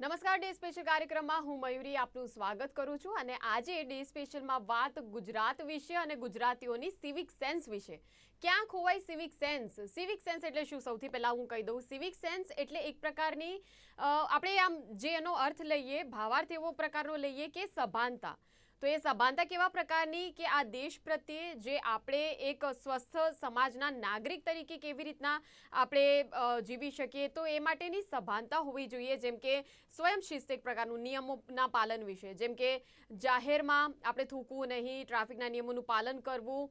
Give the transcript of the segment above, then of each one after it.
નમસ્કાર, day special કાર્યક્રમમાં હું મયુરી આપનું સ્વાગત કરું છું અને આજે ડે સ્પેશિયલમાં વાત ગુજરાત વિશે અને ગુજરાતીઓની સિવિક સેન્સ વિશે. ક્યાં ખોવાય સિવિક સેન્સ સિવિક સેન્સ એટલે શું? સૌથી પહેલાં હું કહી દઉં સિવિક સેન્સ એટલે એક પ્રકારની આપણે આમ જે એનો અર્થ લઈએ, ભાવાર્થ એવો પ્રકારનો લઈએ કે સભાનતા. તો એ સભાનતા કેવા પ્રકારની કે આ દેશ પ્રત્યે જે આપણે એક સ્વસ્થ સમાજના નાગરિક તરીકે કેવી રીતના આપણે જીવી શકીએ, તો એ માટેની સભાનતા હોવી જોઈએ. જેમ કે સ્વયં શિસ્ત એક પ્રકારનું નિયમોના પાલન વિશે. જેમ કે જાહેરમાં આપણે થૂકવું નહીં, ટ્રાફિકના નિયમોનું પાલન કરવું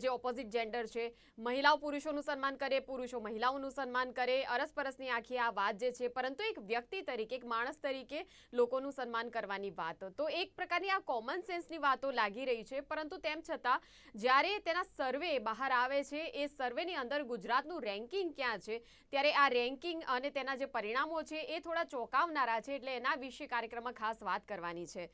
જે ઓપોઝિટ જેન્ડર છે. મહિલાઓ પુરુષોનું સન્માન કરે, પુરુષો મહિલાઓનું સન્માન કરે, અરસપરસની આખી આ વાત જે છે, પરંતુ એક વ્યક્તિ તરીકે, એક માણસ તરીકે લોકોનું સન્માન કરવાની વાત. તો એક પ્રકારની આ કોમન સેન્સની વાતો લાગી રહી છે, પરંતુ તેમ છતાં, જ્યારે તેના સર્વે બહાર આવે છે, એ સર્વેની અંદર ગુજરાતનું રેન્કિંગ ક્યાં છે, ત્યારે આ રેન્કિંગ અને તેના જે પરિણામો છે, એ થોડા ચોંકાવનારા છે, એટલે એના વિશે કાર્યક્રમમાં ખાસ વાત કરવાની છે.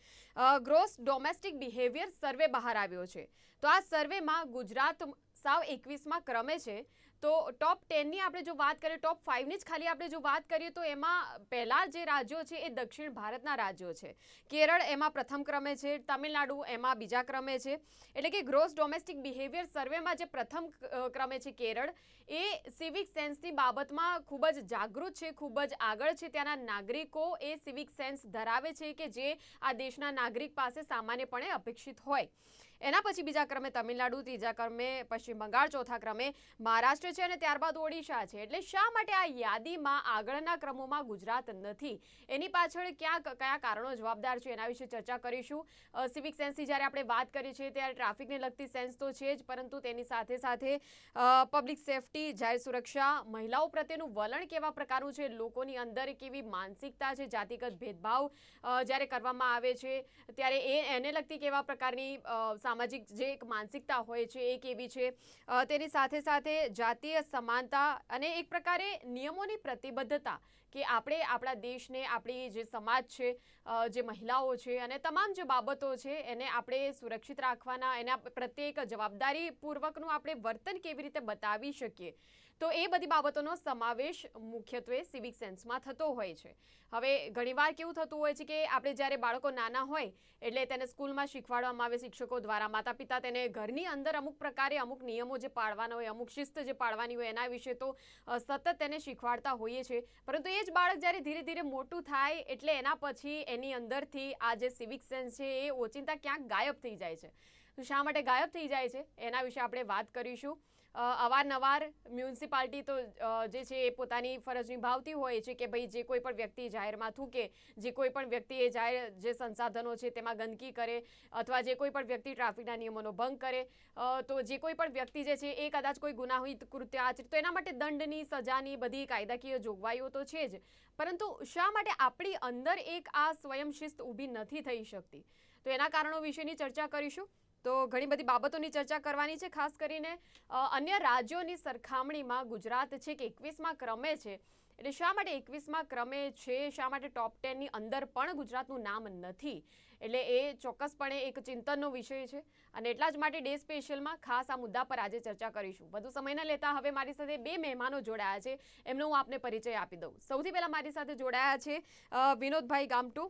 ગ્રોસ ડોમેસ્ટિક બિહેવિયર સર્વે બહાર આવ્યો છે. તો આ સર્વેમાં ગુજરાત સાવ એકવીસમાં ક્રમે છે તો ટોપ ટેનની આપણે જો વાત કરીએ ટોપ ફાઇવની જ ખાલી આપણે જો વાત કરીએ, તો એમાં પહેલાં જે રાજ્યો છે એ દક્ષિણ ભારતના રાજ્યો છે. કેરળ એમાં પ્રથમ ક્રમે છે, તમિલનાડુ એમાં બીજા ક્રમે છે. એટલે કે ગ્રોસ ડોમેસ્ટિક બિહેવિયર સર્વેમાં જે પ્રથમ ક્રમે છે કેરળ, એ સિવિક સેન્સની બાબતમાં ખૂબ જ જાગૃત છે, ખૂબ જ આગળ છે. ત્યાંના નાગરિકો એ સિવિક સેન્સ ધરાવે છે કે જે આ દેશના નાગરિક પાસે સામાન્યપણે અપેક્ષિત હોય. એના પછી બીજા ક્રમે તમિલનાડુ, ત્રીજા ક્રમે પશ્ચિમ બંગાળ, ચોથા ક્રમે મહારાષ્ટ્ર છે અને ત્યારબાદ ઓડિશા છે. એટલે શા માટે આ યાદીમાં આગળના ક્રમોમાં ગુજરાત નથી? એની પાછળ ક્યાં, કયા કારણો જવાબદાર છે એના વિશે ચર્ચા કરીશું. સિવિક સેન્સની જ્યારે આપણે વાત કરીએ છીએ ત્યારે ટ્રાફિકને લગતી સેન્સ તો છે જ, પરંતુ તેની સાથે સાથે પબ્લિક સેફટી જાહેર સુરક્ષા, મહિલાઓ પ્રત્યેનું વલણ કેવા પ્રકારનું છે, લોકોની અંદર કેવી માનસિકતા છે, જાતિગત ભેદભાવ જ્યારે કરવામાં આવે છે, ત્યારે એ, એને લગતી કેવા પ્રકારની સામાજિક જે એક માનસિકતા હોય છે એ કેવી છે તેની સાથે સાથે જાતીય સમાનતા અને એક પ્રકારે નિયમોની પ્રતિબદ્ધતા કે આપણે આપણા દેશને, આપણી જે સમાજ છે જે મહિલાઓ છે અને તમામ જે બાબતો છે, એને આપણે સુરક્ષિત રાખવાના, એના પ્રત્યે એક જવાબદારીપૂર્વકનું આપણે વર્તન કેવી રીતે બતાવી શકીએ? તો એ બધી બાબતોનો સમાવેશ મુખ્યત્વે સિવિક સેન્સમાં થતો હોય છે. હવે ઘણીવાર કેવું થતું હોય છે કે આપણે જ્યારે બાળકો નાના હોય, એટલે તેને સ્કૂલમાં શીખવાડવામાં આવે, શિક્ષકો દ્વારા માતા પિતા તેને ઘરની અંદર અમુક પ્રકારે અમુક નિયમો જે પાળવાના હોય, અમુક શિસ્ત જે પાળવાની હોય, એના વિશે તો સતત તેને શીખવાડતા હોઈએ છીએ. પરંતુ એ જ બાળક જ્યારે ધીરે ધીરે મોટું થાય, એટલે એના પછી એની અંદરથી આ જે સિવિક સેન્સ છે એ ઓચિંતા ક્યાંક ગાયબ થઈ જાય છે. શા માટે ગાયબ થઈ જાય છે? એના વિશે આપણે વાત કરીશું. અવારનવાર મ્યુનિસિપાલિટી તો જે છે એ પોતાની ફરજ નિભાવતી હોય છે કે ભાઈ જે કોઈ પણ વ્યક્તિ જાહેરમાં થૂકે, જે કોઈ પણ વ્યક્તિ એ જાહેર જે સંસાધનો છે તેમાં ગંદકી કરે અથવા જે કોઈ પણ વ્યક્તિ ટ્રાફિકના નિયમોનો ભંગ કરે તો જે કોઈ પણ વ્યક્તિ જે છે એ કદાચ કોઈ ગુનાહિત, કૃત્ય આચરે, તો એના માટે દંડની, સજાની બધી કાયદાકીય જોગવાઈઓ તો છે જ. પરંતુ શા માટે આપણી અંદર એક આ સ્વયં શિસ્ત ઊભી નથી થઈ શકતી? તો એના કારણો વિશેની ચર્ચા કરીશું. તો ઘણી બધી બાબતોની ચર્ચા કરવાની છે, ખાસ કરીને અન્ય રાજ્યોની સરખામણીમાં ગુજરાત છે કે એકવીસમાં ક્રમે છે. એટલે શા માટે એકવીસમાં ક્રમે છે? શા માટે ટોપ ટેનની અંદર પણ ગુજરાતનું નામ નથી? એટલે એ ચોક્કસપણે એક ચિંતનનો વિષય છે. અને એટલા જ માટે ડે સ્પેશિયલમાં ખાસ આ મુદ્દા પર આજે ચર્ચા કરીશું. વધુ સમય ન લેતા હવે મારી સાથે બે મહેમાનો જોડાયા છે. એમનો હું આપને પરિચય આપી દઉં. સૌથી પહેલાં મારી સાથે જોડાયા છે વિનોદભાઈ ગામટુ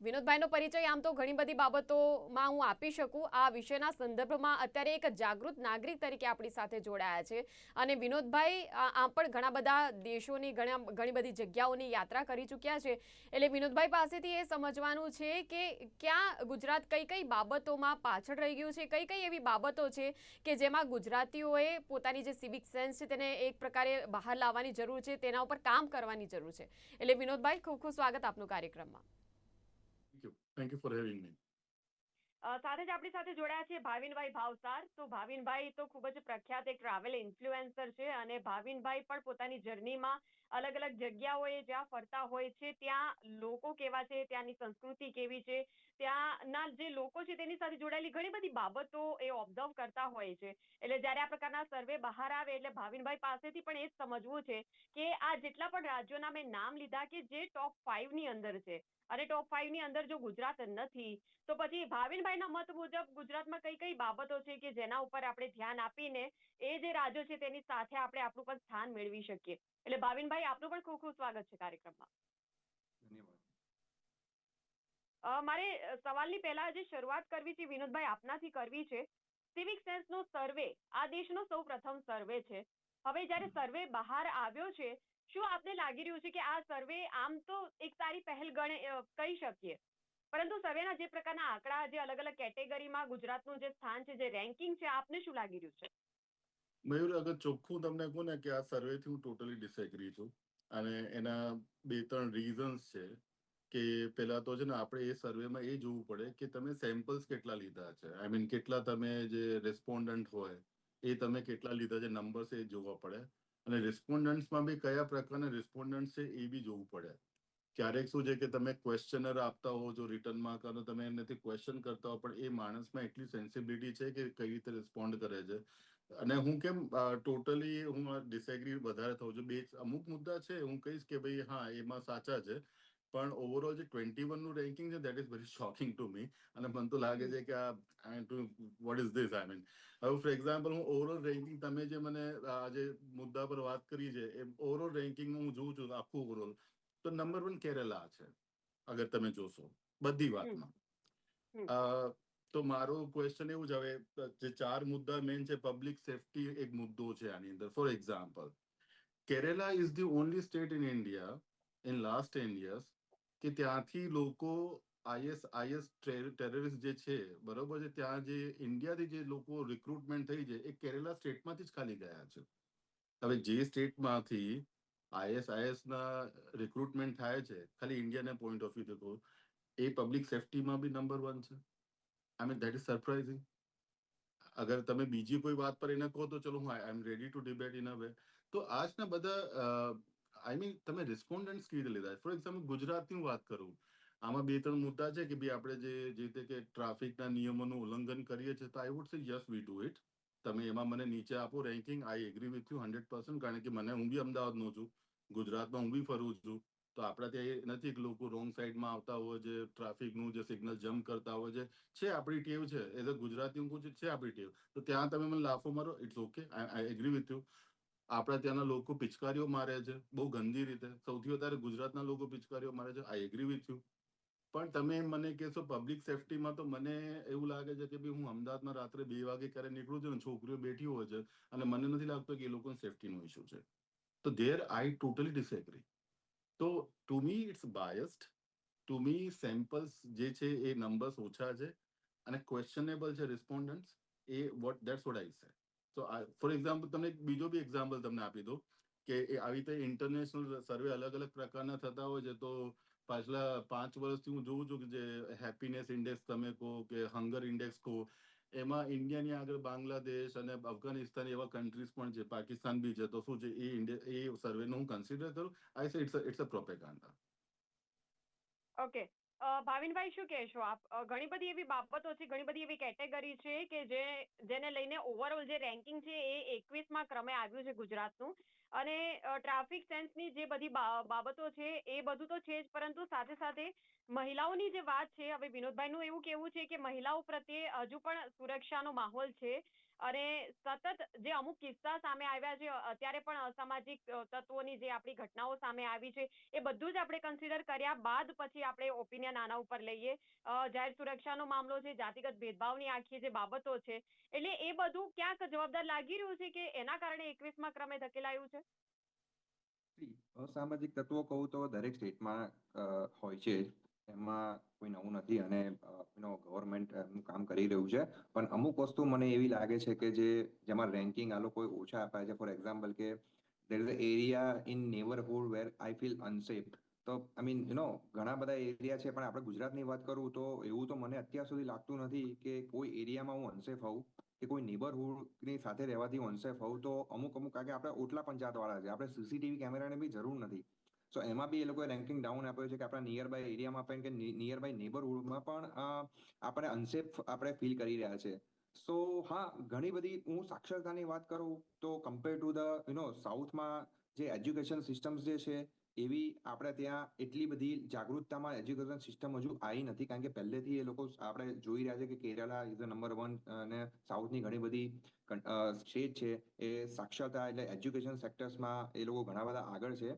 વિનોદભાઈનો પરિચય, આમ તો ઘણી બધી બાબતોમાં હું આપી શકું. આ વિષયના સંદર્ભમાં અત્યારે એક જાગૃત નાગરિક તરીકે આપણી સાથે જોડાયા છે. અને વિનોદભાઈ આમ પણ ઘણા બધા દેશોની ઘણા, ઘણી બધી જગ્યાઓની યાત્રા કરી ચૂક્યા છે. એટલે વિનોદભાઈ પાસેથી એ સમજવાનું છે કે ક્યાં ગુજરાત કઈ કઈ બાબતોમાં પાછળ રહી ગયું છે, કઈ કઈ એવી બાબતો છે કે જેમાં ગુજરાતીઓએ પોતાની જે સિવિક સેન્સ છે તેને એક પ્રકારે બહાર લાવવાની જરૂર છે, તેના ઉપર કામ કરવાની જરૂર છે. એટલે વિનોદભાઈ, ખૂબ ખૂબ સ્વાગત આપનું કાર્યક્રમમાં. Thank you for having. અ, સાથે જ આપણી સાથે જોડાયા છે ભાવિનભાઈ ભાવસાર તો ભાવિનભાઈ તો ખૂબ જ પ્રખ્યાત એક ટ્રાવેલ ઇન્ફ્લુએન્સર છે અને ભાવિનભાઈ પણ પોતાની જર્નીમાં અલગ અલગ જગ્યાઓએ જ્યાં ફરતા હોય છે ત્યાં લોકો કેવા છે ત્યાંની સંસ્કૃતિ કેવી છે ત્યાંના જે લોકો છે તેની સાથે જોડાયેલી ઘણી બધી બાબતો એ ઓબ્ઝર્વ કરતા હોય છે. એટલે જ્યારે આ પ્રકારના સર્વે બહાર આવે એટલે ભાવિનભાઈ પાસેથી પણ એ જ સમજવું છે કે આ જેટલા પણ રાજ્યોના મેં નામ લીધા કે જે ટોપ ફાઈવની અંદર છે. અને ટોપ ફાઈવની અંદર જો ગુજરાત નથી, તો પછી ભાવિનભાઈના મત મુજબ ગુજરાતમાં કઈ કઈ બાબતો છે કે જેના ઉપર આપણે ધ્યાન આપીને એ જે રાજ્યો છે તેની સાથે આપણે આપણું પણ સ્થાન મેળવી શકીએ. એટલે ભાવિનભાઈ, આપનું પણ ખૂબ ખૂબ સ્વાગત છે કાર્યક્રમમાં. મારે સવાલની પહેલા જે શરૂઆત કરવી છે વિનોદભાઈ આપનાથી કરવી છે. સિવિક સેન્સનો સર્વે આ દેશનો સૌ પ્રથમ સર્વે છે. હવે જ્યારે સર્વે બહાર આવ્યો છે શું આપને લાગી રહ્યું છે કે આ સર્વે આમ તો એક સારી પહેલ ગણે કહી શકીએ? પરંતુ સર્વેના જે પ્રકારના આંકડા જે અલગ અલગ કેટેગરીમાં ગુજરાતનું જે સ્થાન છે જે રેન્કિંગ છે આપને શું લાગી રહ્યું છે? મયુર અગર ચોખ્ખું તમને કહું ને કે આ સર્વેથી હું ટોટલી ડિસએગ્રી છું. અને એના બે ત્રણ રીઝન્સ છે. કે પેલા તો છે ને આપણે એ સર્વેમાં એ જોવું પડે કે તમે સેમ્પલ્સ કેટલા લીધા છે. આઈ મીન કેટલા તમે જે રેસ્પોન્ડન્ટ હોય, એ તમે કેટલા લીધા છે નંબર્સ એ જોવા પડે. અને રિસ્પોન્ડન્ટ્સમાં બી કયા પ્રકારના રિસ્પોન્ડન્ટ છે, એ બી જોવું પડે. ક્યારેક શું છે કે તમે ક્વેશ્ચનર આપતા હો જો રિટર્નમાં કરો તમે એનાથી ક્વેશ્ચન કરતા હો, પણ એ માણસમાં એટલી સેન્સિબિલિટી છે કે કઈ રીતે રિસ્પોન્ડ કરે છે. અને હું કેમ ટોટલી હું ડિસએગ્રી વધારે થઉં છું. બે અમુક મુદ્દા છે, હું કહીશ કે ભાઈ, હા, એમાં સાચા છે. પણ ઓવરઓલ જે ટ્વેન્ટી વનનું રેન્કિંગ છે that is very shocking to me અને મને તો લાગે છે કે આ what is this I mean હવે ફોર એક્ઝામ્પલ હું ઓવરઓલ રેન્કિંગ તમે જે મને જે મુદ્દા પર વાત કરી છે એ ઓવરઓલ રેન્કિંગ હું જોઉં છું આખું ઓવરઓલ તો નંબર વન કેરેલા છે અગર તમે જોશો બધી વાતમાં. તો મારો ક્વેશ્ચન એવું છે હવે જે ચાર મુદ્દા મેઇન છે પબ્લિક સેફટી એક મુદ્દો છે આની અંદર. For example Kerala is the only state in India in last ten years કે ત્યાંથી લોકો આઈએસ આઈએસ ટેરરિસ્ટ જે છે, બરોબર છે, ત્યાં જે ઇન્ડિયાથી જે લોકો રિક્રુટમેન્ટ થઈ છે, એ કેરેલા સ્ટેટમાંથી જ ખાલી ગયા છે. હવે જે સ્ટેટમાંથી આઈએસ આઈએસ રિક્રુટમેન્ટ થાય છે, ખાલી ઇન્ડિયાના પોઈન્ટ ઓફ વ્યૂ દેખો, એ પબ્લિક સેફટીમાં બી નંબર વન છે. I mean that is surprising અગર તમે બીજી કોઈ વાત પર એને કહો તો ચલો હું I am ready to debate in a way તો આજના બધા આઈ મીન તમે રિસ્પોન્ડન્ટ કેવી લીધા? ફોર એક્ઝામ્પલ ગુજરાતની વાત કરું. આમાં બે ત્રણ મુદ્દા છે કે ભાઈ આપણે જે રીતે કે ટ્રાફિકના નિયમોનું ઉલ્લંઘન કરીએ છીએ, તો I would say yes we do it તમે એમાં મને નીચે આપો ranking I agree with you hundred percent કારણ કે મને, હું બી અમદાવાદનો છું. ગુજરાતમાં હું બી ફરું છું. તો આપણા ત્યાં એ નથી કે લોકો રોંગ સાઈડમાં આવતા હોય છે, ટ્રાફિકનું જે સિગ્નલ જમ્પ કરતા હોય છે. આપણી ટેવ છે. એઝ અ ગુજરાતી હું છે આપણી ટેવ. તો ત્યાં તમે મને લાફો મારો it's okay I agree with you આપણા ત્યાંના લોકો પિચકારીઓ મારે છે, બહુ ગંદી રીતે. સૌથી વધારે ગુજરાતના લોકો પિચકારીઓ મારે છે. આઈ એગ્રી વિથ યુ પણ તમે મને કહેશો પબ્લિક સેફટીમાં તો મને એવું લાગે છે કે ભાઈ હું અમદાવાદમાં રાત્રે બે વાગે ક્યારે નીકળું છું ને છોકરીઓ બેઠી હોય છે અને મને નથી લાગતો કે એ લોકોને સેફટીનો ઇશ્યુ છે. તો ધેર આઈ ટોટલી ડિસએગ્રી તો to me it's biased to me samples જે છે એ નંબર્સ ઓછા છે અને ક્વેશ્ચનેબલ છે respondent A what that's what I say તો ફોર એક્ઝામ્પલ તમને બીજો બી એક્ઝામ્પલ તમને આપી દો કે આવી રીતે ઇન્ટરનેશનલ સર્વે અલગ અલગ પ્રકારના થતા હોય છે, તો પાછલા પાંચ વર્ષથી હું જોઉં છું કે જે હેપીનેસ ઇન્ડેક્સ તમે કહો કે હંગર ઇન્ડેક્સ કહો, એમાં ઇન્ડિયાની આગળ બાંગ્લાદેશ અને અફઘાનિસ્તાન એવા કન્ટ્રીઝ પણ છે, પાકિસ્તાન બી છે, તો શું છે, એ ઇન્ડિયા એ સર્વેનું હું કન્સિડર કરું? I say it's it's a propaganda okay Bhavinbhai, શું કહેશો આપ? ઘણી બધી એવી બાબતો છે, ઘણી બધી એવી કેટેગરી છે કે જે, જેને લઈને ઓવરઓલ જે રેન્કિંગ છે એ એકવીસમાં ક્રમે આવ્યું છે ગુજરાતનું. અને ટ્રાફિક સેન્સની જે બધી બાબતો છે એ બધું તો છે જ, પરંતુ સાથે સાથે મહિલાઓની જે વાત છે, હવે વિનોદભાઈનું એવું કહેવું છે કે મહિલાઓ પ્રત્યે હજુ પણ સુરક્ષાનો માહોલ છે. અને સતત જે અમુક કિસ્સા સામે આવ્યા છે અત્યારે પણ અસામાજિક તત્વોની જે આપણી ઘટનાઓ સામે આવી છે, એ બધું જ આપણે કન્સિડર કર્યા બાદ પછી આપણે ઓપિનિયન આના ઉપર લઈએ જાહેર સુરક્ષાનો મામલો છે, જાતિગત ભેદભાવની આખી જે બાબતો છે, એટલે એ બધું ક્યાંક જવાબદાર લાગી રહ્યું છે કે એના કારણે એકવીસમાં ક્રમે ધકેલાયું છે અસામાજિક તત્વો કહું તો દરેક સ્ટેટમાં હોય છે. એમાં કોઈ નવું નથી અને એનો ગવર્મેન્ટ એમનું કામ કરી રહ્યું છે. પણ અમુક વસ્તુ મને એવી લાગે છે કે જે, જેમાં રેન્કિંગ આ લોકોએ ઓછા આપ્યા છે. ફોર એક્ઝામ્પલ કે there is area in neighbourhood where I feel unsafe તો આઈ મીન યુ નો ઘણા બધા એરિયા છે, પણ આપણે ગુજરાતની વાત કરું તો એવું તો મને અત્યાર સુધી લાગતું નથી કે કોઈ એરિયામાં હું અનસેફ હોઉં, કે કોઈ નેબરહુડની સાથે રહેવાથી અનસેફ હોઉં. તો અમુક અમુક કારણ કે આપણે ઓટલા પંચાયત વાળા છે. આપણે સીસીટીવી કેમેરાની બી જરૂર નથી. સો એમાં બી એ લોકોએ રેન્કિંગ ડાઉન આપ્યો છે કે આપણા નિયર બાય એરિયામાં પણ કે નિયર બાય નેબરહુડમાં પણ આપણે અનસેફ આપણે ફીલ કરી રહ્યા છે. સો હા, ઘણી બધી હું સાક્ષરતાની વાત કરું તો compare to the you know સાઉથમાં જે એજ્યુકેશન સિસ્ટમ્સ જે છે, એવી આપણે ત્યાં એટલી બધી જાગૃતતામાં એજ્યુકેશન સિસ્ટમ હજુ આવી નથી. કારણ કે પહેલેથી એ લોકો આપણે જોઈ રહ્યા છે કે કેરાલા ઇઝ નંબર વન અને સાઉથની ઘણી બધી સ્ટેટ છે. એ સાક્ષરતા એટલે એજ્યુકેશન સેક્ટર્સમાં એ લોકો ઘણા બધા આગળ છે.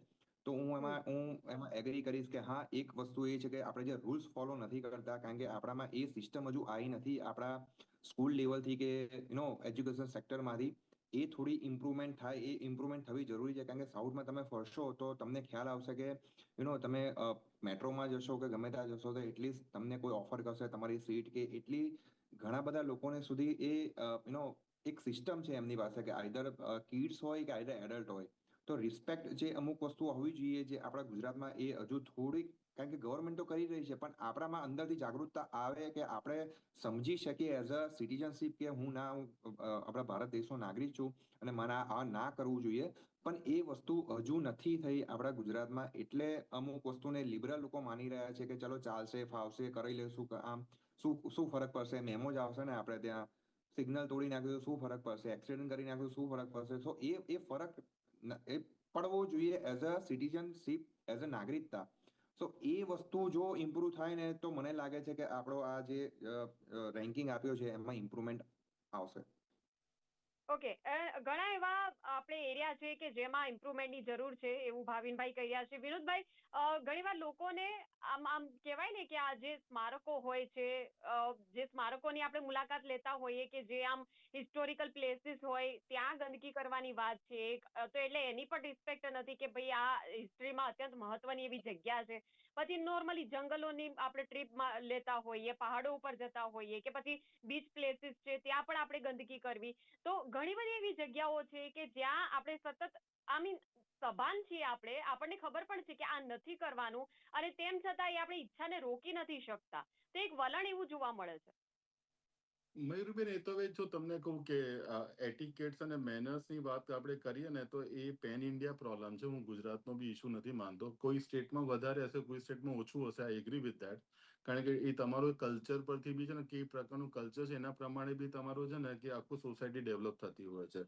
તો હું એમાં હું એમાં એગ્રી કરીશ કે હા એક વસ્તુ એ છે કે આપણે જે રૂલ્સ ફોલો નથી કરતા કારણ કે આપણામાં એ સિસ્ટમ હજુ આવી નથી આપણા સ્કૂલ લેવલથી કે યુ નો એજ્યુકેશન સેક્ટરમાંથી એ થોડી ઇમ્પ્રુવમેન્ટ થાય એ ઇમ્પ્રુવમેન્ટ થવી જરૂરી છે. કારણ કે સાઉથમાં તમે ફરશો તો તમને ખ્યાલ આવશે કે યુ નો તમે મેટ્રોમાં જશો કે ગમે ત્યાં જશો તો એટલીસ્ટ તમને કોઈ ઓફર કરશે તમારી સીટ કે એટલી ઘણા બધા લોકોને સુધી એ યુ નો એક સિસ્ટમ છે એમની પાસે કે આઈધર કિડ્સ હોય કે આઈધર એડલ્ટ હોય. તો રિસ્પેક્ટ જે અમુક વસ્તુઓ હોવી જોઈએ જે આપણા ગુજરાતમાં એ હજુ થોડીક, કારણ કે ગવર્મેન્ટ તો કરી રહી છે, પણ આપણામાં અંદરથી જાગૃતતા આવે કે આપણે સમજી શકીએ એઝ અ સિટીઝનશીપ કે હું ના, આપણા ભારત દેશનો નાગરિક છું અને મને આ ના કરવું જોઈએ. પણ એ વસ્તુ હજુ નથી થઈ આપણા ગુજરાતમાં એટલે અમુક વસ્તુને લિબરલ લોકો માની રહ્યા છે કે ચલો ચાલશે, ફાવશે, કરી લેશું આમ. શું શું ફરક પડશે? મેમો જ આવશે ને આપણે ત્યાં. સિગ્નલ તોડી નાખ્યું શું ફરક પડશે? એક્સિડન્ટ કરી નાખ્યું શું ફરક પડશે? સો એ એ ફરક એ પડવો જોઈએ as a citizenship as a નાગરિકતા. સો એ વસ્તુ જો ઇમ્પ્રુવ થાય ને, તો મને લાગે છે કે આપણો આ જે રેન્કિંગ આપ્યો છે, એમાં ઇમ્પ્રુવમેન્ટ આવશે. ઓકે ઘણા એવા આપણે એરિયા છે કે જેમાં ઇમ્પ્રુવમેન્ટની જરૂર છે એવું ભાવિનભાઈ કહી રહ્યા છે. વિનોદભાઈ ઘણીવાર લોકોને આમ આમ કહેવાય ને કે આ જે સ્મારકો હોય છે જે સ્મારકોની આપણે મુલાકાત લેતા હોઈએ કે જે આમ હિસ્ટોરિકલ પ્લેસીસ હોય, ત્યાં ગંદકી કરવાની વાત છે. તો એટલે એની પણ રિસ્પેક્ટ નથી કે ભાઈ આ હિસ્ટ્રીમાં અત્યંત મહત્વની એવી જગ્યા છે. પછી નોર્મલી જંગલોની આપણે ટ્રીપમાં લેતા હોઈએ, પહાડો ઉપર જતા હોઈએ કે પછી બીચ પ્લેસીસ છે, ત્યાં પણ આપણે ગંદકી કરવી. તો ઘણી બધી એવી જગ્યાઓ છે કે જ્યાં આપણે સતત આઈ મીન સભાન છીએ આપણે, આપણને ખબર પણ છે કે આ નથી કરવાનું અને તેમ છતાં એ આપણી ઈચ્છાને રોકી નથી શકતા. તો એક વલણ એવું જોવા મળે છે. મયુરબેન એ તો જો તમને કહું કે એટિકેટ્સ અને મેનર્સની વાત આપણે કરીએ ને, તો એ પેન ઇન્ડિયા પ્રોબ્લેમ છે. હું ગુજરાતનો બી ઇશ્યુ નથી માનતો. કોઈ સ્ટેટમાં વધારે હશે, કોઈ સ્ટેટમાં ઓછું હશે આઈ એગ્રી વિથ દેટ કારણ કે એ તમારો કલ્ચર પરથી બી છે ને, કે પ્રકારનું કલ્ચર છે, એના પ્રમાણે બી તમારું છે ને, કે આખું સોસાયટી ડેવલપ થતી હોય છે.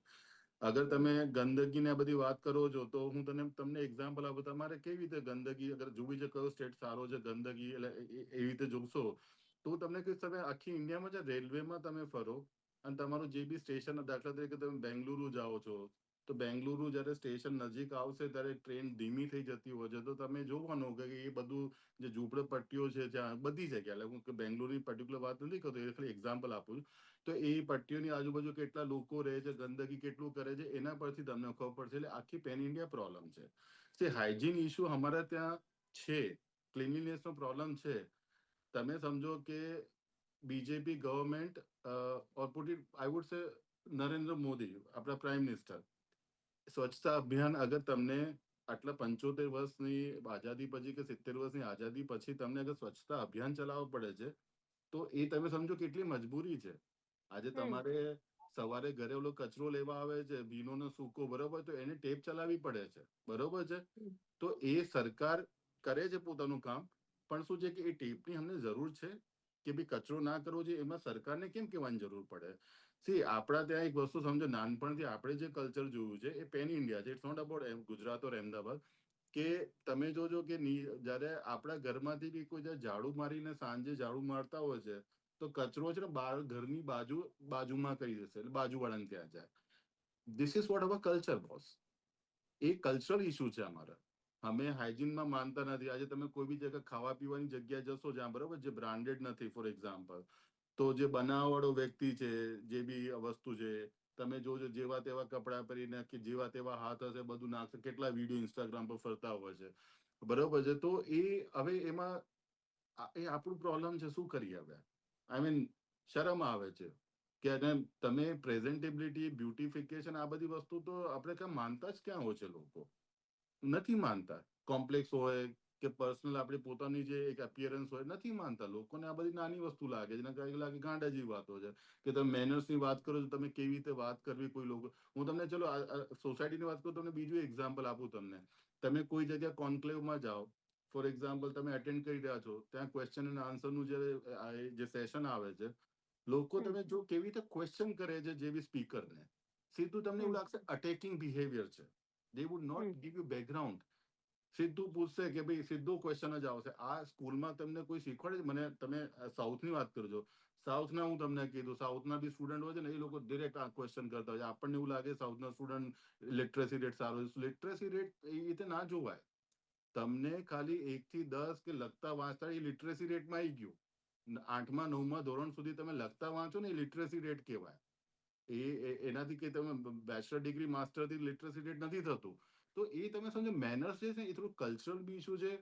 અગર તમે ગંદકી ને બધી વાત કરો છો, તો હું તને, તમને એક્ઝામ્પલ આપું. તમારે કેવી રીતે ગંદકી, અગર જોવી છે કયો સ્ટેટ સારો છે ગંદકી, એટલે એવી રીતે જોશો તો તમને કહીશ તમે આખી ઇન્ડિયામાં જે રેલવેમાં તમે ફરો અને તમારું જે બી સ્ટેશન દાખલા તરીકે તમે બેંગલુરુ જાઓ છો, તો બેંગલુરુ જ્યારે સ્ટેશન નજીક આવશે, ત્યારે ટ્રેન ધીમી થઈ જતી હોય છે. તો તમે જોવાનું કે એ બધું જે ઝૂંપડપટ્ટીઓ છે, જ્યાં બધી જગ્યા હું બેંગલુરુની પર્ટિક્યુલર વાત નથી કરતો, એ ખાલી એક્ઝામ્પલ આપું છું. તો એ પટ્ટીઓની આજુબાજુ કેટલા લોકો રહે છે, ગંદકી કેટલું કરે છે, એના પરથી તમને ખબર પડશે. એટલે આખી પેન ઇન્ડિયા પ્રોબ્લેમ છે. જે હાઇજીન ઇશ્યુ અમારા ત્યાં છે ક્લિનિનેસ નો પ્રોબ્લેમ છે તમે સમજો કે BJP government or put it I would say Narendra Modi આપણા પ્રાઇમ મિનિસ્ટર સ્વચ્છતા અભિયાન અગર તમને આટલા પંચોતેર વર્ષની આઝાદી પછી કે સિત્તેર વર્ષની આઝાદી પછી તમને અગર સ્વચ્છતા અભિયાન ચલાવવું પડે છે તો એ તમે સમજો કેટલી મજબૂરી છે. આજે તમારે સવારે ઘરે ઓલો કચરો લેવા આવે છે ભીનો નો સૂકો બરોબર તો એને ટેપ ચલાવી પડે છે. બરોબર છે? તો એ સરકાર કરે છે પોતાનું કામ. પણ શું છે કે એ ટેપની અમને જરૂર છે કે ભાઈ કચરો ના કરવો જોઈએ, એમાં સરકારને કેમ કહેવાની જરૂર પડે? સી આપણા ત્યાં એક વસ્તુ સમજો, નાનપણથી આપણે જે કલ્ચર જોયું છે, એ પેન ઇન્ડિયા છે. It's not about Gujarat or Ahmedabad કે તમે જોજો કે જ્યારે આપણા ઘરમાંથી બી કોઈ ઝાડુ મારીને સાંજે ઝાડુ મારતા હોય છે, તો કચરો છે ને બાર ઘરની બાજુ, બાજુમાં કરી દેશે, એટલે બાજુવાળાને ત્યાં જાય. This is what our culture boss A cultural issue છે અમારા. અમે હાઇજીનમાં માનતા નથી. આજે તમે કોઈ બી જગ્યા ખાવા પીવાની જગ્યા જશો જ્યાં, બરોબર, જે બ્રાન્ડેડ નથી, ફોર એક્ઝામ્પલ, તો જે બનાવવાળો વ્યક્તિ છે, જે બી વસ્તુ છે, તમે જોજો જેવા તેવા કપડાં પહેરીને કે જેવા તેવા હાથ હશે, બધું નાખશે, કેટલા વીડિયો ઇન્સ્ટાગ્રામ પર ફરતા હોય છે. બરોબર છે? તો એ હવે એમાં એ આપણું પ્રોબ્લેમ છે, શું કરીએ હવે? આઈ મીન શરમ આવે છે કે તમે પ્રેઝન્ટેબિલિટી, બ્યુટિફિકેશન, આ બધી વસ્તુ તો આપણે ક્યાં માનતા જ ક્યાં હોય છે લોકો? નથી માનતા. કોમ્પ્લેક્સ હોય કે પર્સનલ આપણી પોતાની જે એક અપિયરન્સ હોય નથી માનતા લોકોને આ બધી નાની વસ્તુ લાગે છે. લાગે ગાંડા જેવી વાતો છે. કે તમે મેનર્સની વાત કરો છો તમે કેવી રીતે વાત કરવી કોઈ લોકો? હું તમને ચલો સોસાયટીની વાત કરું તમને બીજું એક્ઝામ્પલ આપું તમને. તમે કોઈ જગ્યા કોન્ક્લેવમાં જાઓ. ફોર એક્ઝામ્પલ તમે અટેન્ડ કરી રહ્યા છો. ત્યાં ક્વેશ્ચન એન્ડ આન્સરનું જે જે સેશન આવે છે લોકો તમે જો કેવી રીતે ક્વેશ્ચન કરે છે જે બી સ્પીકરને સીધું તમને એવું લાગશે અટેકિંગ બિહેવિયર છે. They would not give you background સીધું પૂછશે કે ભાઈ સીધું ક્વેશ્ચન જ આવશે. આ સ્કૂલમાં તમને કોઈ શીખવાડે? મને તમે સાઉથની વાત કરજો. સાઉથના હું તમને કીધું. સાઉથના બી સ્ટુડન્ટ હોય છે ને એ લોકો ડિરેક્ટ આ ક્વેશ્ચન કરતા હોય છે. આપણને એવું લાગે સાઉથના સ્ટુડન્ટ લિટરેસી રેટ સારો છે. લિટરસી રેટ એ રીતે ના જોવાય. તમને ખાલી એક થી દસ કે લખતા વાંચતા એ લિટરેસી રેટમાં આવી ગયું. આઠમા નવમા ધોરણ સુધી તમે લખતા વાંચો ને એ લિટરેસી રેટ કહેવાય. એ એનાથી કે તમે બેચલર ડિગ્રી માસ્ટરથી રેટ નથી થતું. તો એ તમે સમજો મેનર્સ જે છે એ થોડું કલ્ચરલ બી ઇસ્યુ છે.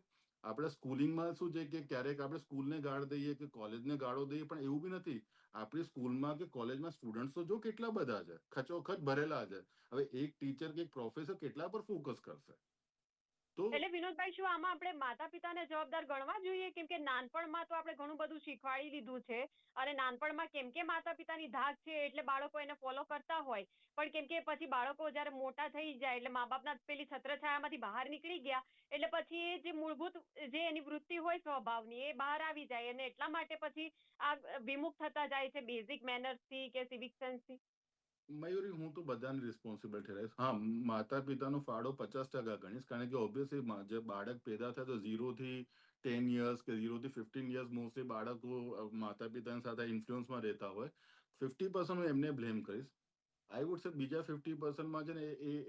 આપણે સ્કૂલિંગમાં શું છે કે ક્યારેક આપણે સ્કૂલને ગાળ દઈએ કે કોલેજને ગાળો દઈએ, પણ એવું બી નથી. આપણી સ્કૂલમાં કે કોલેજમાં સ્ટુડન્ટ્સ તો જો કેટલા બધા છે, ખચોખચ ભરેલા છે. હવે એક ટીચર કે એક પ્રોફેસર કેટલા પર ફોકસ કરશે? એટલે વિનોદભાઈ શું, આમાં આપણે માતા પિતાને જવાબદાર ગણવા જોઈએ? કેમ કે નાનપણમાં તો આપણે ઘણું બધું શીખવાડી લીધું છે. અને નાનપણમાં કેમ કે માતા પિતાની ધાક છે, એટલે બાળકો એને ફોલો કરતા હોય. પણ કેમ કે પછી બાળકો જ્યારે મોટા થઈ જાય, એટલે મા બાપના પેલી છત્રછાયામાંથી બહાર નીકળી ગયા, એટલે પછી એ જે મૂળભૂત જે એની વૃત્તિ હોય સ્વભાવની, એ બહાર આવી જાય. અને એટલા માટે પછી આ વિમુખ થતા જાય છે બેઝિક મેનર્સથી કે સિવિક સેન્સથી મયુરી, હું તો બધાને રિસ્પોન્સિબલ ઠેરાઈશ હા માતા પિતાનો ફાળો પચાસ ટકા ગણીશ, કારણ કે ઓબ્વિયસલી જે બાળક પેદા થાય તો ઝીરોથી ટેન યર્સ કે ઝીરોથી ફિફ્ટીન યર્સ મોસ્ટલી બાળકો માતા પિતાની સાથે ઇન્ફ્લુઅન્સમાં રહેતા હોય. ફિફ્ટી પર્સન્ટ હું એમને બ્લેમ કરીશ. આઈ વુડ સે બીજા ફિફ્ટી પર્સન્ટમાં છે ને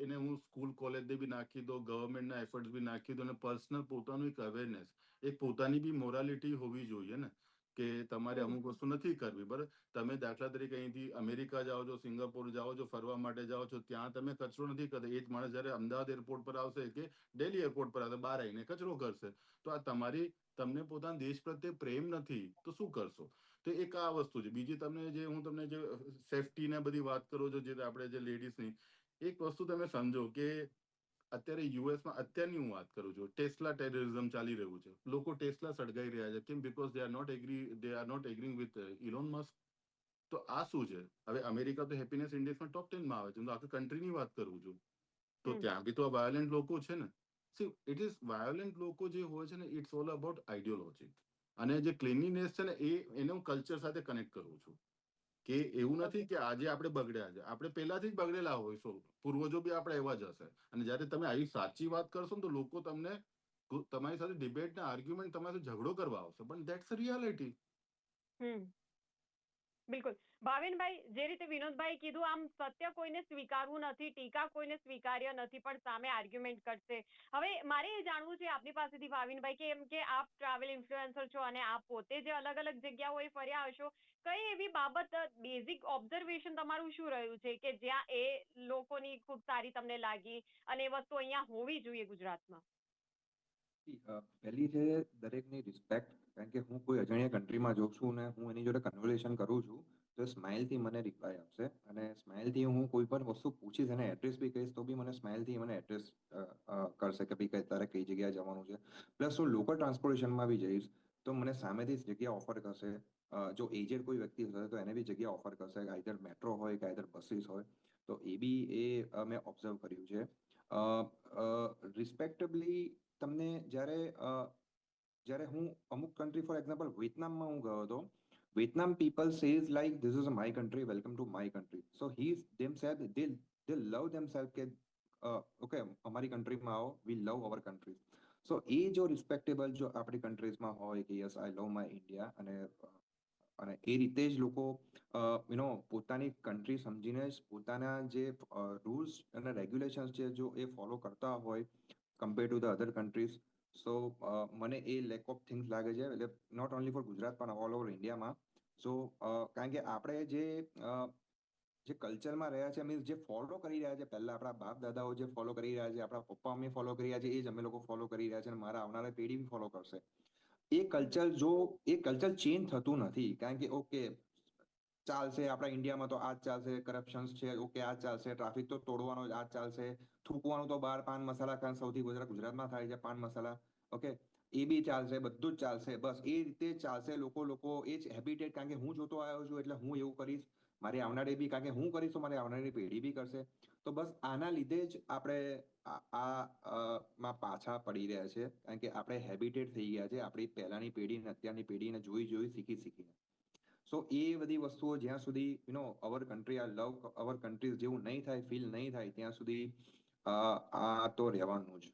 એને હું સ્કૂલ કોલેજને બી નાખી દો ગવર્મેન્ટના એફર્ટ્સ બી નાખી દો અને પર્સનલ પોતાનું એક અવેરનેસ એક પોતાની બી મોરાલિટી હોવી જોઈએ ને. કે તમારે અમુક વસ્તુ નથી કરવી બરાબર? તમે દાખલા તરીકે અહીંથી અમેરિકા જાઓ છો સિંગાપોર જાઓ છો ફરવા માટે જાઓ છો ત્યાં તમે કચરો નથી કરતા. એ જ માણસ જ્યારે અમદાવાદ એરપોર્ટ પર આવશે કે દિલ્હી એરપોર્ટ પર આવશે બહાર આવીને કચરો કરશે. તો આ તમારી તમને પોતાના દેશ પ્રત્યે પ્રેમ નથી તો શું કરશો? તો એક આ વસ્તુ છે. બીજી તમને જે હું તમને જે સેફટી ને બધી વાત કરું છું જે આપણે જે લેડીઝની એક વસ્તુ તમે સમજો કે અત્યારે યુએસમાં અત્યારની હું વાત કરું છું ટેસ્લા ટેરરિઝમ ચાલી રહ્યું છે. લોકો ટેસ્લા સળગાઈ રહ્યા છે. કેમ? Because they are not agree they are not agreeing with Elon Musk તો આ શું છે? હવે અમેરિકા તો હેપીનેસ ઇન્ડેક્સમાં ટોપ ટેનમાં આવે છે. હું તો આખી કન્ટ્રીની વાત કરું છું. તો ત્યાં બી તો આ વાયોલેન્ટ લોકો છે ને. સી ઇટ ઇઝ વાયોલેન્ટ લોકો જે હોય છે ને ઇટ્સ ઓલ અબાઉટ આઈડિયોલોજી અને જે ક્લીનલીનેસ છે ને એ એને હું કલ્ચર સાથે કનેક્ટ કરું છું. કે એવું નથી કે આજે આપણે બગડ્યા છે. આપણે પહેલાથી જ બગડેલા હોઈશું પૂર્વજો બી આપણે એવા જ હશે. અને જ્યારે તમે આવી સાચી વાત કરશો ને તો લોકો તમને તમારી સાથે ડિબેટ ને આર્ગ્યુમેન્ટ તમારી સાથે ઝઘડો કરવા આવશે. પણ ધેટ્સ રિયાલિટી હમ. બિલકુલ. ભાવિનભાઈ જે રીતે વિનોદભાઈ કીધું આમ સત્ય કોઈને સ્વીકારવું નથી ટીકા કોઈને સ્વીકાર્ય નથી પણ સામે આર્ગ્યુમેન્ટ કરશે. હવે મારે એ જાણવું છે આપની પાસેથી ભાવિનભાઈ કે એમ કે આપ ટ્રાવેલ ઇન્ફ્લુએન્સર છો અને આપ પોતે જે અલગ અલગ જગ્યાઓએ ફર્યા હશો કઈ એવી બાબત બેઝિક ઓબ્ઝર્વેશન તમારું શું રહ્યું છે કે જ્યાં એ લોકોની ખૂબ સારી તમને લાગી અને એ વસ્તુ અહીંયા હોવી જોઈએ ગુજરાતમાં? પહેલી છે દરેકની રિસ્પેક્ટ કારણ કે હું કોઈ અજાણ્યા કન્ટ્રીમાં જોઉં છું ને હું એની જોડે કન્વર્સેશન કરું છું, તો સ્માઇલથી મને રિપ્લાય આપશે અને સ્માઇલથી હું કોઈ પણ વસ્તુ પૂછીશ અને એડ્રેસ બી કહીશ, તો બી મને સ્માઇલથી મને એડ્રેસ કરશે કે ભાઈ તારે કઈ જગ્યાએ જવાનું છે. પ્લસ હું લોકલ ટ્રાન્સપોર્ટેશનમાં બી જઈશ, તો મને સામેથી જ જગ્યા ઓફર કરશે જો એજેડ કોઈ વ્યક્તિ હશે તો એને બી જગ્યા ઓફર કરશે. આઈધર મેટ્રો હોય કે આઈધર બસીસ હોય, તો એ બી એ મેં ઓબ્ઝર્વ કર્યું છે. રિસ્પેક્ટેબલી તમને જ્યારે જ્યારે હું અમુક કન્ટ્રી ફોર એક્ઝામ્પલ વિયેતનામમાં હું ગયો હતો, Vietnam people says like this is my country welcome to my country so he them said they they love them self કે ઓકે અમારી કન્ટ્રીમાં આવો વી લવ અવર કન્ટ્રી સો એ જો રિસ્પેક્ટેબલ જો આપણી કન્ટ્રીઝમાં હોય કે yes I love my India અને અને એ રીતે જ લોકો યુ નો પોતાની કન્ટ્રી સમજીને જ પોતાના જે રૂલ્સ અને રેગ્યુલેશન્સ છે જો એ ફોલો કરતા હોય compare to the other countries so મને એ લેક ઓફ થિંગ્સ લાગે છે. એટલે નોટ ઓનલી ફોર ગુજરાત, પણ ઓલ ઓવર ઇન્ડિયામાં સો કારણ કે આપણે જે જે કલ્ચરમાં રહ્યા છે મીન્સ જે ફોલો કરી રહ્યા છે, પહેલા આપણા બાપ દાદાઓ જે ફોલો કરી રહ્યા છે, આપણા પપ્પા મમ્મી ફોલો કરી રહ્યા છે, એ જ અમે લોકો ફોલો કરી રહ્યા છે અને મારા આવનારા પેઢી બી ફોલો કરશે. એ કલ્ચર જો, એ કલ્ચર ચેન્જ થતું નથી. કારણ કે ઓકે ચાલશે આપણા ઇન્ડિયામાં તો આ ચાલશે કરપ્શન્સ છે ઓકે આ ચાલશે ટ્રાફિક તો તોડવાનો જ આ ચાલશે. થૂકવાનું તો બહાર પાન મસાલા ખાન સૌથી વધારે ગુજરાતમાં થાય છે પાન મસાલા ઓકે એ બી ચાલશે, બધું જ ચાલશે. બસ એ રીતે ચાલશે લોકો લોકો એ જ હેબિટેટ કારણ કે હું જોતો આવ્યો છું, એટલે હું એવું કરીશ મારી આવનારી બી, કારણ કે હું કરીશ મારી આવનારી પેઢી બી કરશે. તો બસ આના લીધે જ આપણે આ માં પાછા પડી રહ્યા છે. કારણ કે આપણે હેબિટેડ થઈ ગયા છે. આપણી પહેલાની પેઢી અને અત્યારની પેઢીને જોઈ જોઈ, શીખી, શીખીને. સો, એ બધી વસ્તુઓ જ્યાં સુધી યુ નો અવર કન્ટ્રી આ લવ અવર કન્ટ્રી જેવું નહીં થાય ફીલ નહીં થાય, ત્યાં સુધી આ તો રહેવાનું જ.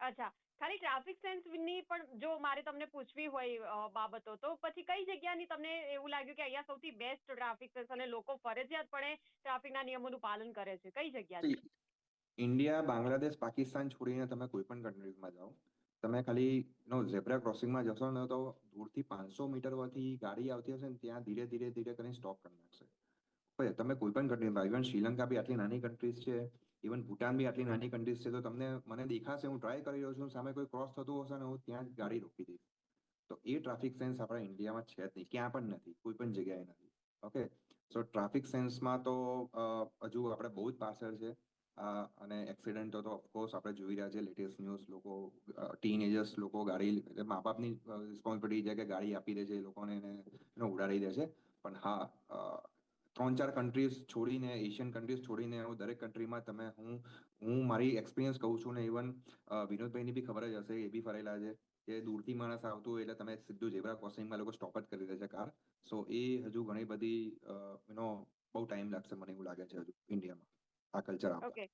અચ્છા. ખાલી ટ્રાફિક સેન્સની પણ જો મારે તમને પૂછવી હોય બાબતો, તો પછી કઈ જગ્યાની તમને એવું લાગ્યું કે અહીંયા સૌથી બેસ્ટ ટ્રાફિક સેન્સ અને લોકો ફરજિયાતપણે ટ્રાફિકના નિયમોનું પાલન કરે છે? કઈ જગ્યા છે ઇન્ડિયા બાંગ્લાદેશ પાકિસ્તાન છોડીને તમે કોઈ પણ કન્ટ્રીઝમાં જાઓ, તમે ખાલી નો ઝેબ્રા ક્રોસિંગમાં જશો ને તો દૂરથી પાંચસો મીટર પરથી ગાડી આવતી હશે ને ત્યાં ધીરે ધીરે ધીરે કરીને સ્ટોપ કરી નાખશે. તમે કોઈ પણ કન્ટ્રી ઇવન શ્રીલંકા બી આટલી નાની કન્ટ્રીઝ છે ઇવન ભૂટાન બી આટલી નાની કન્ટ્રીઝ છે તો તમને મને દેખાશે હું ટ્રાય કરી રહ્યો છું સામે કોઈ ક્રોસ થતું હશે ને હું ત્યાં જ ગાડી રોકી દઈશ. તો એ ટ્રાફિક સેન્સ આપણા ઇન્ડિયામાં છે જ નહીં ક્યાં પણ નથી કોઈ પણ જગ્યાએ નથી. ઓકે સો ટ્રાફિક સેન્સમાં તો હજુ આપણે બહુ જ પાછળ છે. અને એક્સિડન્ટો તો ઓફકોર્સ આપણે જોઈ રહ્યા છે લેટેસ્ટ ન્યૂઝ લોકો ટીન એજર્સ લોકો ગાડી એટલે મા બાપની રિસ્પોન્સિબિલિટી છે કે ગાડી આપી દે છે એ લોકોને એને ઉડાડી દે છે. પણ હા ત્રણ ચાર કન્ટ્રીઝ છોડીને એશિયન કન્ટ્રીઝ છોડીને હું દરેક કન્ટ્રીમાં તમે, હું હું મારી એક્સપિરિયન્સ કહું છું ને ઇવન વિનોદભાઈની બી ખબર જ હશે, એ બી ફરેલા છે કે દૂરથી માણસ આવતું એટલે તમે સીધું ઝેબ્રા ક્રોસિંગમાં લોકો સ્ટોપ જ કરી દે છે કાર સો એ હજુ ઘણી બધી યુનો બહુ ટાઈમ લાગશે મને એવું લાગે છે હજુ ઇન્ડિયામાં આ કલ્ચર ઓકે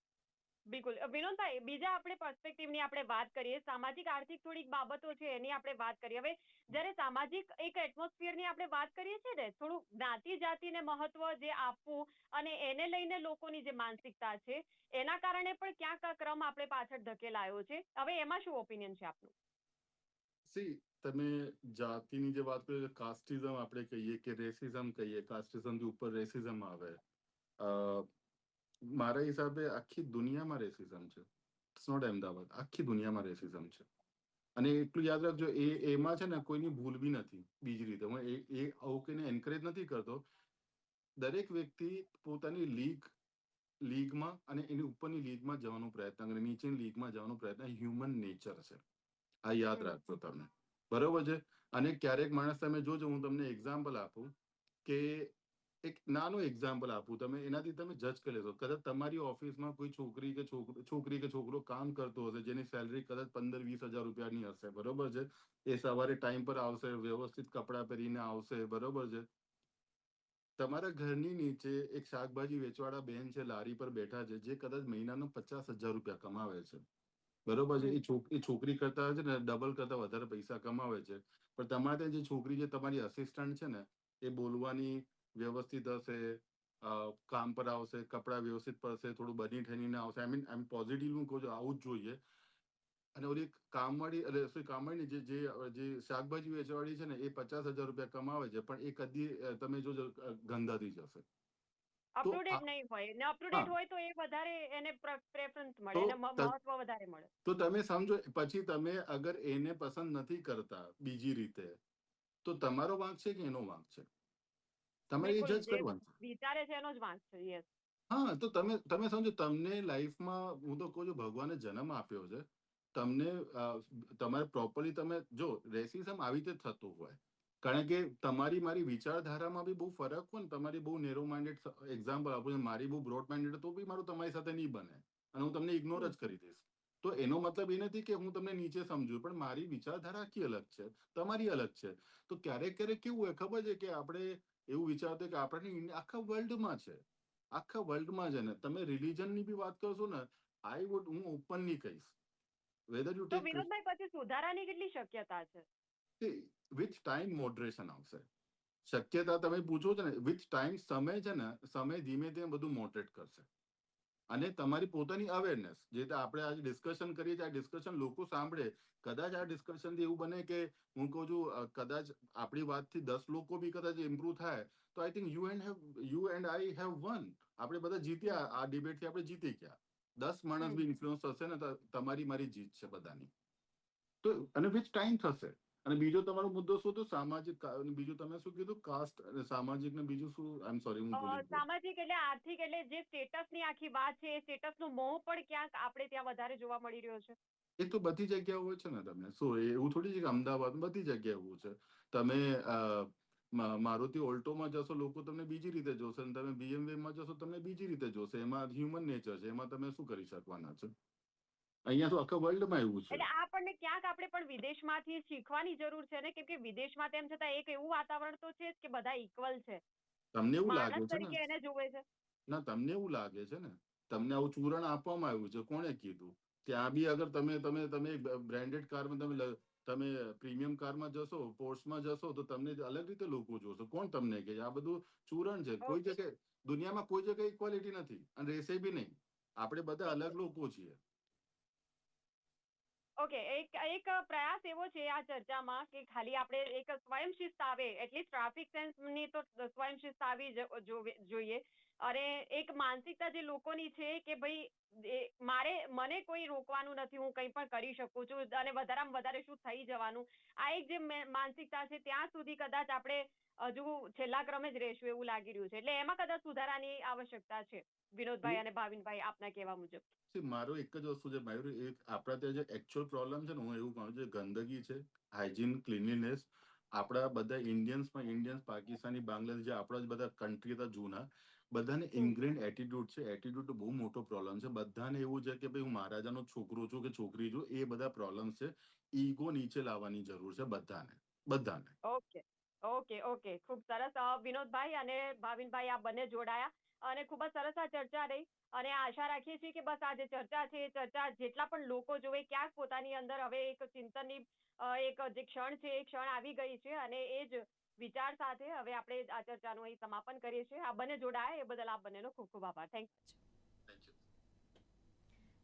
બિલકુલ. વિનોદભાઈ બીજા આપણે પર્સપેક્ટિવની આપણે વાત કરીએ, સામાજિક, આર્થિક થોડીક બાબતો છે એની આપણે વાત કરીએ. હવે જ્યારે સામાજિક એક એટમોસ્ફિયરની આપણે વાત કરીએ છીએ ને થોડું જ્ઞાતિ જાતિને મહત્વ જે આપવું અને એને લઈને લોકોની જે માનસિકતા છે, એના કારણે પણ ક્યાંક આ ક્રમ આપણે પાછળ ધકેલાયો છે. હવે એમાં શું ઓપિનિયન છે આપનું? સી તમે જાતિની જે વાત કરો કાસ્ટિઝમ આપણે કહીએ કે રેસિઝમ કહીએ કાસ્ટિઝમથી ઉપર રેસિઝમ આવે. મારા હિસાબે આખી દુનિયામાં રેસિઝમ છે. It's not Ahmedabad. આખી દુનિયામાં રેસિઝમ છે. અને એટલું યાદ રાખજો એ એમાં છે ને કોઈની ભૂલ બી નથી બીજી રીતે. હું એ એ આવું કઈને એન્કરેજ નથી કરતો. દરેક વ્યક્તિ પોતાની લીગ લીગમાં અને એની ઉપરની લીગમાં જવાનો પ્રયત્ન કરે. નીચેની લીગમાં જવાનો પ્રયત્ન હ્યુમન નેચર છે. આ યાદ રાખજો તમે બરોબર છે? અને ક્યારેક માણસ તમે જોજો હું તમને એક્ઝામ્પલ આપું કે એક નાનું એક્ઝામ્પલ આપું. તમે એનાથી તમે જજ કરી લેશો. કદાચ તમારી ઓફિસમાં કોઈ છોકરી કે છોકરો છોકરી કે છોકરો કામ કરતો હશે જેની સેલરી કદાચ પંદર વીસ હજાર રૂપિયાની હશે. બરોબર છે? એ સવારે ટાઈમ પર આવશે વ્યવસ્થિત કપડાં પહેરીને આવશે. બરોબર છે? તમારા ઘરની નીચે એક શાકભાજી વેચવાળા બેન છે લારી પર બેઠા છે જે કદાચ મહિનાનો પચાસ હજાર રૂપિયા કમાવે છે. બરોબર છે? એ છોક એ છોકરી કરતા છે ને ડબલ કરતા વધારે પૈસા કમાવે છે. પણ તમારે ત્યાં જે છોકરી જે તમારી અસિસ્ટન્ટ છે ને એ બોલવાની વ્યવસ્થિત હશે કામ પર આવશે કપડાં વ્યવસ્થિત પડશે થોડું બની ઠણીને આવશે. આઈ મીન આઈ પોઝિટિવ હું કહું છું આવું જ જોઈએ. અને ઓલી કામવાળી એટલે sorry, કામવાળી જે જે જે શાકભાજી વેચવાળી છે ને એ પચાસ હજાર રૂપિયા કમાવે છે પણ એ કદી તમે જોજો અ, ગંધાતી જશે અપ તો ટુ ડેટ આ- નહીં હોય. ને અપ ટુ ડેટ હા. હોય તો એ વધારે એને પ્રેફરન્સ મળે એને મહત્વ વધારે મળે. તો તમે સમજો પછી તમે અગર એને પસંદ નથી કરતા બીજી રીતે તો તમારો વાંક છે કે એનો વાંક છે? તમારે એ જજ કરવાનું વિચારે છે એનો જ વાંક છે યસ હા તો તમે તમે સમજો તમને લાઈફમાં હું તો કહું છું ભગવાને જન્મ આપ્યો છે. તમને તમારે પ્રોપરલી તમે જો રેસિઝમ આવી રીતે થતું હોય કારણ કે તમારી મારી વિચારધારામાં બી બહુ ફરક હોય ને તમારી બહુ નેરો માઇન્ડેડ એક્ઝામ્પલ આપું છું મારી બહુ બ્રોડ માઇન્ડેડ તો બી મારું તમારી સાથે નહીં બને અને હું તમને ઇગ્નોર જ કરી દઈશ. તો એનો મતલબ એ નથી કે હું તમને નીચે સમજુ પણ મારી વિચારધારા આખી અલગ છે તમારી અલગ છે. તો ક્યારેક ક્યારેક કેવું હોય ખબર છે કે આપણે એવું વિચારતો કે આપણે આખા વર્લ્ડમાં છે. આખા વર્લ્ડમાં છે ને તમે રિલિજનની બી વાત કરશો ને આઈ વુડ હું ઓપનલી કહીશ. વેધર યુ ટેક વિનોદભાઈ પછી સુધારાની કેટલી શક્યતા છે? વિથ ટાઈમ મોડરેશન આવશે. શક્યતા તમે પૂછો છો ને વિથ ટાઈમ સમય છે ને સમય ધીમે ધીમે બધું મોડરેટ કરશે. અને તમારી પોતાની અવેરનેસ જે રીતે આપણે આજે ડિસ્કશન કરીએ છીએ આ ડિસ્કશન લોકો સાંભળે કદાચ આ ડિસ્કશનથી એવું બને કે હું કહું છું કદાચ આપણી વાતથી દસ લોકો બી કદાચ ઇમ્પ્રુવ થાય તો I think you and have you and I have won આપણે બધા જીત્યા આ ડિબેટથી આપણે જીતી ગયા. દસ માણસ બી ઇન્ફ્લુઅન્સ થશે ને તમારી મારી જીત છે બધાની. તો અને વિચ ટાઈમ થશે? અને બીજો તમારો મુદ્દો શું હતો? સામાજિક બીજું તમે શું કીધું? કાસ્ટ અને સામાજિક ને બીજું શું? આઈ એમ સોરી હું સામાજિક એટલે આર્થિક એટલે જે સ્ટેટસની આખી વાત છે એ સ્ટેટસનો મોહ પણ ક્યાંક આપણે ત્યાં વધારે જોવા મળી રહ્યો છે. એ તો બધી જગ્યાએ હોય છે ને તમને. શું એવું થોડી છે કે અમદાવાદ બધી જગ્યાએ એવું છે? તમે મારુતિ ઓલ્ટોમાં જશો લોકો તમને બીજી રીતે જોશે અને તમે BMW માં જશો તમને બીજી રીતે જોશે. એમાં હ્યુમન નેચર છે. એમાં તમે શું કરી શકવાના છો? અહીંયા તો આખા વર્લ્ડમાં એવું છે. એટલે આપણને ક્યાંક આપણે પણ વિદેશમાંથી શીખવાની જરૂર છે ને? કેમ કે વિદેશમાં તેમ છતાં એક એવું વાતાવરણ તો છે કે બધા ઇક્વલ છે. તમને એવું લાગે છે ને? એને જોવે છે. ના તમને એવું લાગે છે ને? તમને આવું ચૂરણ આપવામાં આવ્યું છે કોણે કીધું? ત્યાં બી અગર તમે તમે તમે બ્રાન્ડેડ કારમાં તમે તમે પ્રીમિયમ કારમાં જશો પોર્ટ્સમાં જશો તો તમને અલગ રીતે લોકો જોશો. કોણ તમને કે આ બધું ચૂરણ છે. કોઈ જગ્યાએ દુનિયામાં કોઈ જગ્યાએ ઇક્વાલિટી નથી અને રહેશે બી નહીં. આપણે બધા અલગ લોકો છીએ. ઓકે, એક એક પ્રયાસ એવો છે આ ચર્ચામાં કે ખાલી આપણે એક સ્વયંશિસ્ત આવે એટલીસ્ટ ટ્રાફિક સેન્સની તો સ્વયંશિસ્ત આવી જોઈએ. અને એક માનસિકતા જે લોકોની છે કે ભાઈ મારે, મને કોઈ રોકવાનું નથી, હું કંઈ પણ કરી શકું છું, અને વધારામાં વધારે શું થઈ જવાનું. આ એક જે માનસિકતા છે, ત્યાં સુધી કદાચ આપણે હજુ છેલ્લા ક્રમે જ રહેશું એવું લાગી રહ્યું છે. એટલે એમાં કદાચ સુધારાની આવશ્યકતા છે. વિનોદભાઈ અને ભાવિનભાઈ આપના કહેવા મુજબ. મારો એક જ વસ્તુ છે મયુર એક આપણા ત્યાં જે એકચ્યુઅલ પ્રોબ્લેમ છે ને હું એવું કહું છું ગંદકી છે હાઇજીન ક્લીનલીનેસ આપણા બધા ઇન્ડિયન્સમાં ઇન્ડિયન્સ પાકિસ્તાની બાંગ્લાદેશ જે આપણા જ બધા કન્ટ્રી હતા જૂના બધાને ઇન્ગ્રેન એટીટ્યુડ છે. એટીટ્યુડ બહુ મોટો પ્રોબ્લેમ છે. બધાને એવું છે કે ભાઈ હું મહારાજાનો છોકરો છું કે છોકરી છું એ બધા પ્રોબ્લેમ છે. ઈગો નીચે લાવવાની જરૂર છે બધાને. બધાને. Okay okay okay. ખૂબ સરસ. વિનોદભાઈ અને ભાવિનભાઈ, આ બંને જોડાયા અને ખૂબ જ સરસ આ ચર્ચા રહી. અને આશા રાખીએ છીએ કે બસ આ જે ચર્ચા છે, એ ચર્ચા જેટલા પણ લોકો જોવે ક્યાંક પોતાની અંદર હવે એક ચિંતનની એક જે ક્ષણ છે, એ ક્ષણ આવી ગઈ છે અને એ જ વિચાર સાથે હવે આપણે આ ચર્ચાનું અહીં સમાપન કરીએ છીએ. આ બંને જોડાયા. એ બદલ આપ બંનેનો ખૂબ ખૂબ આભાર. Thank you.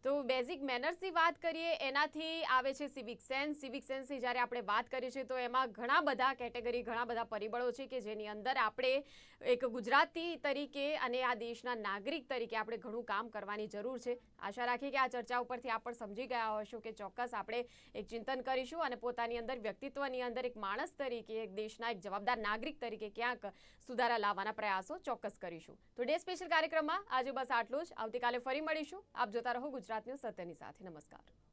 તો બેઝિક મેનર્સની વાત કરીએ, એનાથી આવે છે સિવિક સેન્સ સિવિક સેન્સની જ્યારે આપણે વાત કરીએ છીએ, તો એમાં ઘણા બધા કેટેગરી ઘણા બધા પરિબળો છે કે જેની અંદર આપણે એક ગુજરાતી તરીકે અને આ દેશના નાગરિક તરીકે આપણે ઘણું કામ કરવાની જરૂર છે. આશા રાખીએ કે આ ચર્ચા ઉપરથી આપ પણ સમજી ગયા હશો કે ચોક્કસ આપણે એક ચિંતન કરીશું અને પોતાની અંદર વ્યક્તિત્વની અંદર એક માણસ તરીકે, એક દેશના એક જવાબદાર નાગરિક તરીકે ક્યાંક સુધારા લાવવાના પ્રયાસો ચોક્કસ કરીશું. તો ડે સ્પેશિયલ કાર્યક્રમમાં આજે બસ આટલું જ. આવતીકાલે ફરી મળીશું. આપ જોતા રહો ગુજરાત ન્યૂઝ સત્યની સાથે. નમસ્કાર.